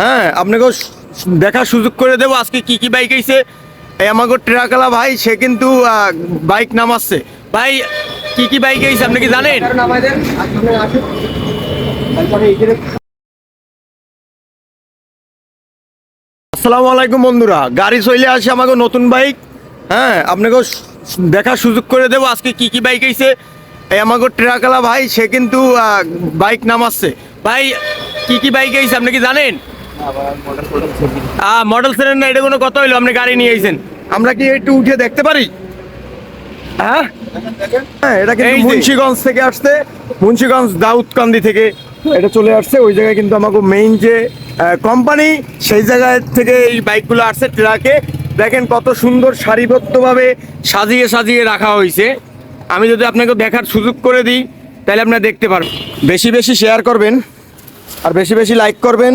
হ্যাঁ আপনাকেও দেখার সুযোগ করে দেবো। আজকে কি কি বাইক আইছে? এই আমাকে ট্রাকালা ভাই, সে কিন্তু বাইক নামাচ্ছে। ভাই, কি কি বাইক আইছে, আপনি কি জানেন? আসসালামু আলাইকুম বন্ধুরা, গাড়ি চলে আসে আমাকে নতুন বাইক। হ্যাঁ আপনাকেও দেখার সুযোগ করে দেবো। আজকে কি কি বাইক আইছে? এই আমাকে ট্রাকালা ভাই, সে কিন্তু বাইক নামাচ্ছে। ভাই, কি কি বাইক আইছে, আপনি কি জানেন? মডেল সেলেন না এটা কোনো কথা হইল আপনি গাড়ি নিয়ে আইছেন। আমরা কি একটু উঠে দেখতে পারি? হ্যাঁ? হ্যাঁ এটা কিন্তু। মুন্সিগঞ্জ থেকে আসছে মুন্সিগঞ্জ দাউদকান্দি থেকে এটা চলে আসছে ওই জায়গায় কিন্তু আমাকে মেইন যে কোম্পানি সেই জায়গায় থেকে এই বাইকগুলো আসছে ট্রাকে দেখেন কত সুন্দর সারিবদ্ধভাবে সাজিয়ে সাজিয়ে রাখা হয়েছে আমি যদি আপনাকে দেখার সুযোগ করে দিই তাহলে আপনারা দেখতে পারবেন। বেশি বেশি শেয়ার করবেন আর বেশি বেশি লাইক করবেন।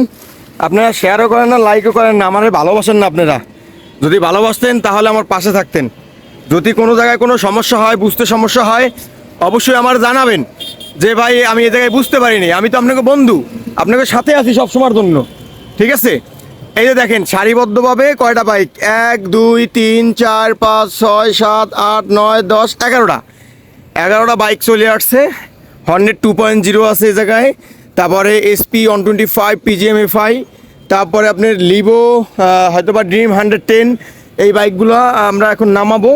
আপনারা শেয়ারও করেন না লাইকও করেন না আমাদের ভালোবাসেন না আপনারা। যদি ভালোবাসতেন, তাহলে আমার পাশে থাকতেন। যদি কোনো জায়গায় কোনো সমস্যা হয়, বুঝতে সমস্যা হয়, অবশ্যই আমার জানাবেন যে, ভাই, আমি এ জায়গায় বুঝতে পারিনি, আমি তো আপনাকে বন্ধু, আপনাকে সাথে আছি সবসময়ের জন্য। ঠিক আছে? এই যে দেখেন, সারিবদ্ধভাবে কয়টা বাইক এক, দুই, তিন, চার, পাঁচ, ছয়, সাত, আট, নয়, দশ, এগারোটা। এগারোটা বাইক চলে আসছে। হর্নেট টু পয়েন্ট জিরো আছে এই জায়গায়। তারপরে SP one twenty five PGM FI তারপরে আপনার লিভো হয়তো বা ড্রিম হান্ড্রেড টেন এই বাইকগুলো আমরা এখন নামাবো।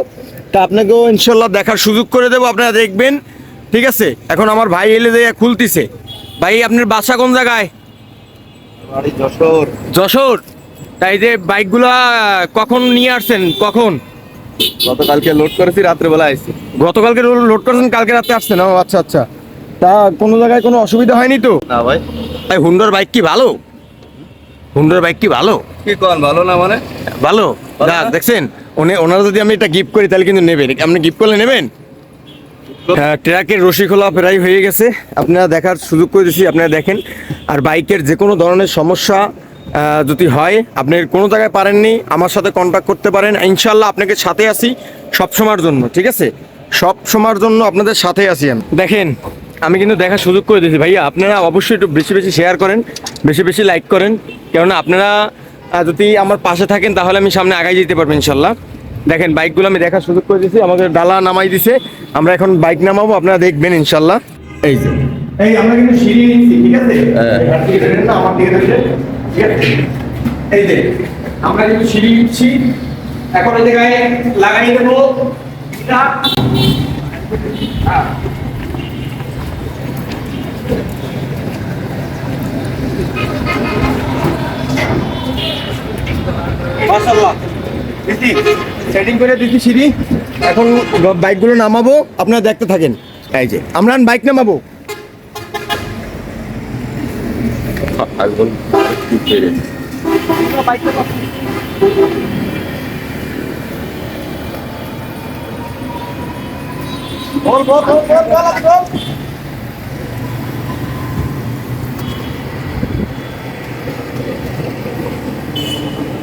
তা আপনাকেও ইনশাল্লাহ দেখার সুযোগ করে দেবো আপনারা দেখবেন। ঠিক আছে? এখন আমার ভাই এলে দিয়ে খুলতিছে। ভাই আপনার বাসা কোন জায়গায়? যশোর। যশোর? তাই যে বাইকগুলো কখন নিয়ে আসছেন? কখন? গতকালকে লোড করেছি রাত্রেবেলা আইছি। গতকালকে লোড করেছেন কালকে রাতে আসছেন? ও আচ্ছা আচ্ছা। তা কোনো জায়গায় কোনো অসুবিধা হয়নি তো? না ভাই। তাই হুন্ডার বাইক কি ভালো? হুন্ডার বাইক কি ভালো? কি কন ভালো না মানে? ভালো? না? দেখছেন উনি ওনারা যদি আমি এটা গিফট করি তাহলে কিন্তু নেবেন। আপনি গিফট করলে নেবেন? হ্যাঁ ট্রাকের রশি খোলা প্রায় হয়ে গেছে। আপনারা দেখার সুযোগ করে দিচ্ছি আপনারা দেখেন। আর বাইকের যে কোনো ধরনের সমস্যা যদি হয় আপনি কোনো জায়গায় পারেননি আমার সাথে কন্ট্যাক্ট করতে পারেন। ইনশাল্লাহ আপনাকে সাথে আসি সব সময়ের জন্য ঠিক আছে? সব সময়ের জন্য আপনাদের সাথে আসি আমি। দেখেন আমি কিন্তু দেখার সুযোগ করে দিয়েছি। ভাইয়া আপনারা অবশ্যই একটু বেশি বেশি শেয়ার করেন বেশি বেশি লাইক করেন। কেননা আপনারা যদি আমার পাশে থাকেন তাহলে আমি সামনে আগাই যেতে পারব ইনশাল্লাহ। দেখেন বাইকগুলো আমি দেখার সুযোগ করে দিয়েছি আমাদের ডালা নামাই দিছে। আমরা এখন বাইক নামাবো আপনারা দেখবেন ইনশাল্লাহ। এই যে। এই আমরা কিন্তু সিঁড়ি নিচ্ছি ঠিক আছে? হ্যাঁ। আমার দিকে ঠিক আছে? এই যে আমরা কিন্তু সিঁড়ি নিচ্ছি। এখন এই জায়গায় লাগাই দেবো। সেটিং করে দিচ্ছি সিঁড়ি। এখন বাইকগুলো নামাবো, আপনারা দেখতে থাকেন। এই যে আমরা বাইক নামাবো। বল বল বল বল বল।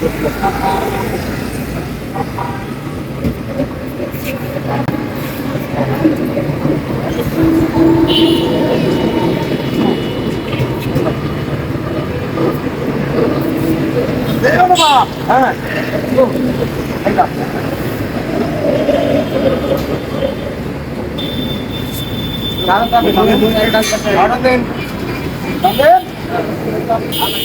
কাছে এসো। এটা আমরা এটা একটু অনেক risk fix। ঠিক আছে, অনেক ভারী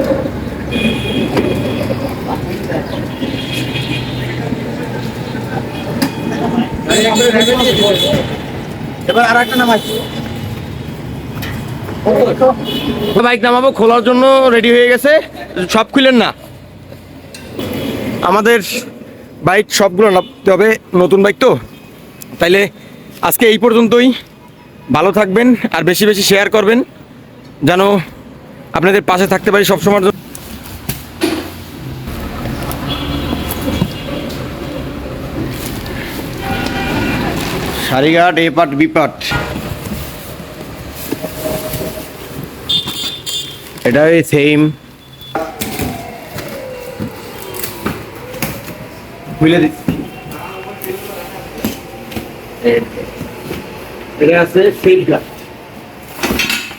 এবার আর একটা নামাচ্ছি বাইক নামাবো, খোলার জন্য রেডি হয়ে গেছে। সব খুলেন না। আমাদের বাইক সবগুলো নামতে হবে, নতুন বাইক তো। তাইলে আজকে এই পর্যন্তই। ভালো থাকবেন আর বেশি বেশি শেয়ার করবেন, যেন আপনাদের পাশে থাকতে পারি সবসময়ের জন্য। সারিঘাট, এ পাট, বি পাট। এটা ওই সেম খুলে এটা আছে সেফগার্ড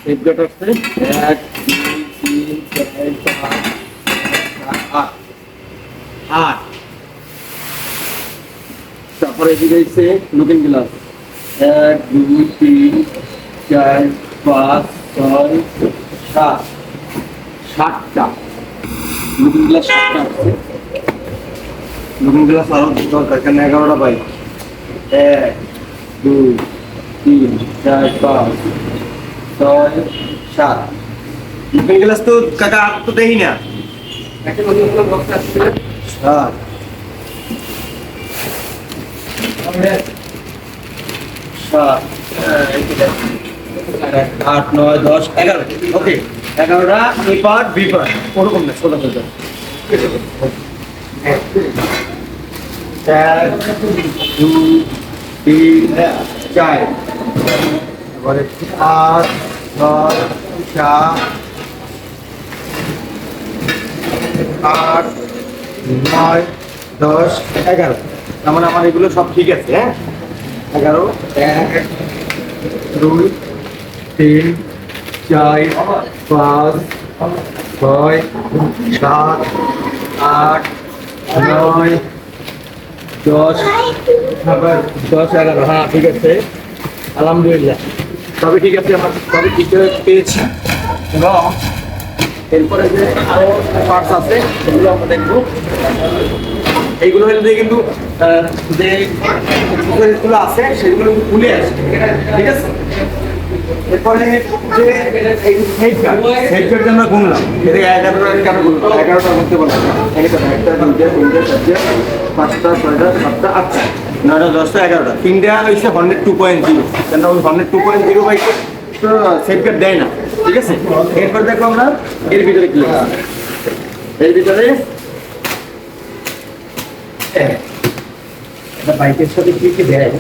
সেফগার্ড আছে এক, দুই, তিন, চার, পাঁচ আট। আট। তারপরে এদিকে হচ্ছে লুকিং গ্লাস এক দুই তিন চার পাঁচ ছয় সাত। সাতটা। লুকিং গ্লাস সাতটা আছে। লুকিং গ্লাস আরও দরকার কেন এগারোটা বাইক এক দুই তিন চার পাঁচ ছয় সাত। লুকিং গ্লাস তো কাকা আর তো দেখি না সাত সাত আট, নয়, দশ, এগারো। ওকে এগারোটা এপার বিপার ওরকম না ছোট ছোট এক দুই তিন চার এবারে পাঁচ ছয় সাত আট নয় দশ এগারো তার আমার এগুলো সব ঠিক আছে হ্যাঁ? এগারো, এক, দুই, তিন, চার, পাঁচ, ছয়, সাত, আট, নয়, দশ দশ, এগারো হ্যাঁ ঠিক আছে। আলহামদুলিল্লাহ। তবে ঠিক আছে, আমার তবে ঠিক পেয়েছি। এবং এরপরে যে আরও পার্টস আছে, সেগুলো আমরা দেখব। এইগুলো হলে কিন্তু যে গুলো আছে, সেগুলো খুলে আসে, ঠিক আছে? পাঁচটা, ছয়টা, সাতটা, আটটা, নয়টা, দশটা, এগারোটা। হান্ড্রেড টু পয়েন্ট জিরো কেন হান্ড্রেড পয়েন্ট সেফগার্ড দেয় না, ঠিক আছে? এরপর দেখো আমরা এর ভিতরে কি এর ভিতরে হ্যাঁ, একটা বাইকের সাথে কি কি দেয়?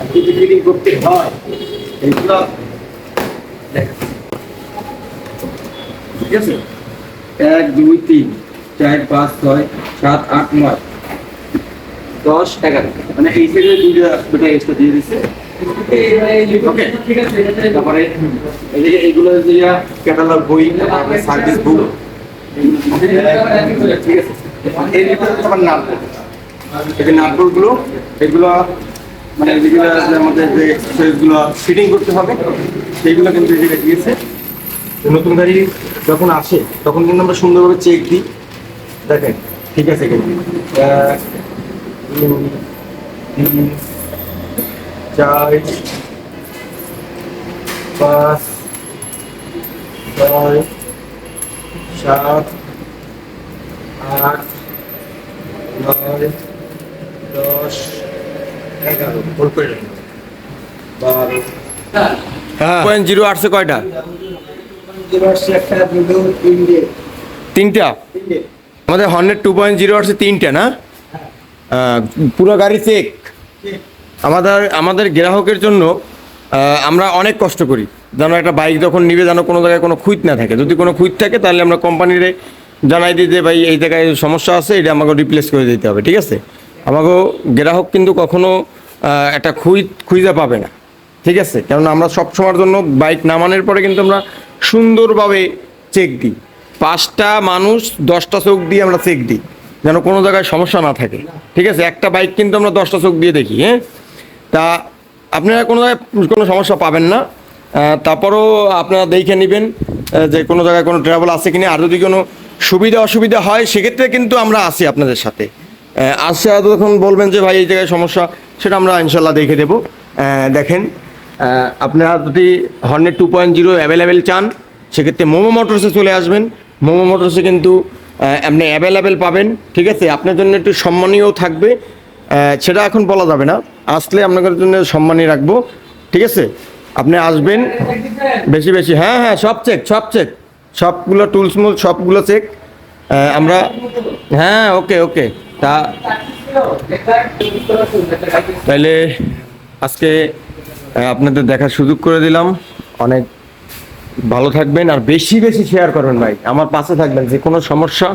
আর কি কি ফিটিং করতে হয়? এইগুলো ঠিক আছে? এক দুই তিন চার পাঁচ ছয় সাত আট নয় দশ এগারো। মানে এই সাইডে দুইটা দুটা এক্সট্রা দিয়ে দিচ্ছে তারপরে এইগুলো ক্যাটালগ বই ঠিক এই যে নাটগুলো এগুলো মানে যেগুলো যে আমাদের যে এক্সারসাইজগুলো ফিটিং করতে হবে, সেইগুলো কিন্তু এই দিয়েছে নতুন গাড়ি যখন আসে, তখন কিন্তু আমরা সুন্দরভাবে চেক দিই। দেখেন, ঠিক আছে কিন্তু। তিন, চার, পাঁচ, ছয়, সাত, আট, নয় দশ এগারো ভুল করে বারো। পয়েন্ট জিরো আটশো কয়টা? তিনটে। তিনটা? আমাদের হান্ড্রেড টু পয়েন্ট জিরো আটশো তিনটা না? পুরো গাড়ি চেক আমাদের আমাদের গ্রাহকের জন্য আমরা অনেক কষ্ট করি। যেন একটা বাইক যখন নিবে যেন কোনো জায়গায় কোনো খুঁত না থাকে। যদি কোনো খুঁত থাকে তাহলে আমরা কোম্পানিরে জানাই দিই যে ভাই এই জায়গায় সমস্যা আছে এটা আমাকে রিপ্লেস করে দিতে হবে। ঠিক আছে? আমাকে গ্রাহক কিন্তু কখনো একটা খুঁত খুঁজে পাবে না। ঠিক আছে? কেননা আমরা সব সময়ের জন্য বাইক নামানোর পরে কিন্তু আমরা সুন্দরভাবে চেক দিই। পাঁচটা মানুষ, দশটা চোখ দিয়ে আমরা চেক দিই, যেন কোনো জায়গায় সমস্যা না থাকে। ঠিক আছে? একটা বাইক কিন্তু আমরা দশটা চোখ দিয়ে দেখি হ্যাঁ? তা আপনারা কোনো জায়গায় কোনো সমস্যা পাবেন না। তারপরও আপনারা দেখে নেবেন যে কোনো জায়গায় কোনো ট্রাভেল আছে কিনা। আর যদি কোনো সুবিধা অসুবিধা হয়, সেক্ষেত্রে কিন্তু আমরা আছি আপনাদের সাথে। আসছে যখন বলবেন যে, ভাই, এই জায়গায় সমস্যা। সেটা আমরা ইনশাল্লাহ দেখে দেবো। দেখেন আপনারা যদি Hornet two point zero available চান, সেক্ষেত্রে মোমো মোটরসে চলে আসবেন। মোমো মোটরসে কিন্তু আপনি অ্যাভেলেবেল পাবেন, ঠিক আছে? আপনার জন্য একটু সম্মানীয় থাকবে। সেটা এখন বলা যাবে না। আসলে আপনাদের জন্য সম্মানই রাখব, ঠিক আছে? আপনি আসবেন, বেশি বেশি হ্যাঁ হ্যাঁ সব চেক সব চেক সবগুলো টুলস মুল সবগুলো চেক আমরা হ্যাঁ ওকে ওকে তা তাইলে আজকে আপনাদের দেখার সুযোগ করে দিলাম। অনেক ভালো থাকবেন আর বেশি বেশি শেয়ার করবেন ভাই। আমার পাশে থাকবেন, যে কোনো সমস্যা